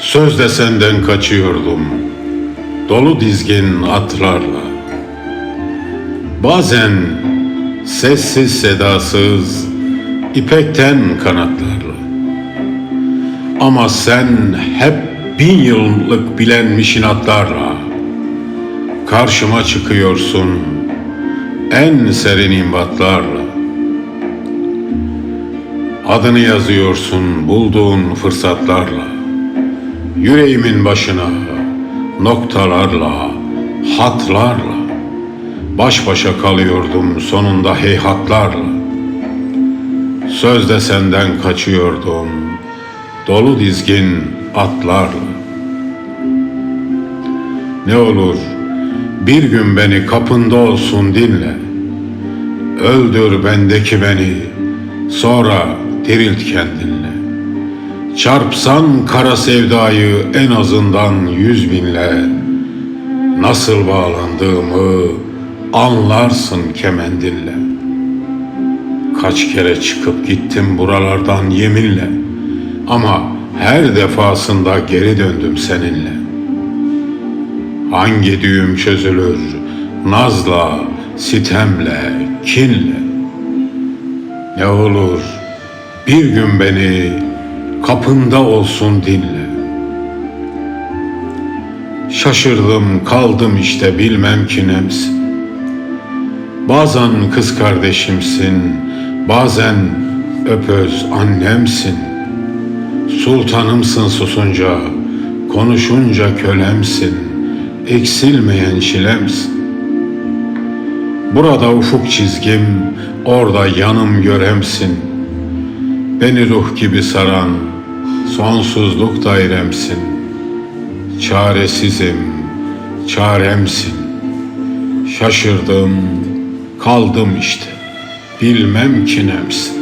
Sözde senden kaçıyordum. Dolu dizgin atlarla. Bazen sessiz sedasız ipekten kanatlarla. Ama sen hep bin yıllık bilenmiş inatlarla Karşıma çıkıyorsun en serin imbatlarla. Adını yazıyorsun bulduğun fırsatlarla Yüreğimin başına noktalarla, hatlarla Baş başa kalıyordum sonunda heyhatlarla. Sözde senden kaçıyordum Dolu dizgin atlarla. Ne olur bir gün beni kapında olsun dinle. Öldür bendeki beni Sonra dirilt kendinle Çarpsan kara sevdayı en azından yüz binle. Nasıl bağlandığımı anlarsın kemendinle. Kaç kere çıkıp gittim buralardan yeminle. Ama her defasında geri döndüm seninle. Hangi düğüm çözülür nazla, sitemle, kinle? Ne olur bir gün beni kapında olsun dinle Şaşırdım kaldım işte bilmem ki nemsin Bazen kız kardeşimsin Bazen öpöz annemsin. Sultanımsın susunca Konuşunca kölemsin. Eksilmeyen çilemsin Burada ufuk çizgim Orada yanım göremsin. Beni ruh gibi saran Sonsuzluk dairemsin. Çaresizim Çaremsin. Şaşırdım Kaldım işte. Bilmem ki nemsin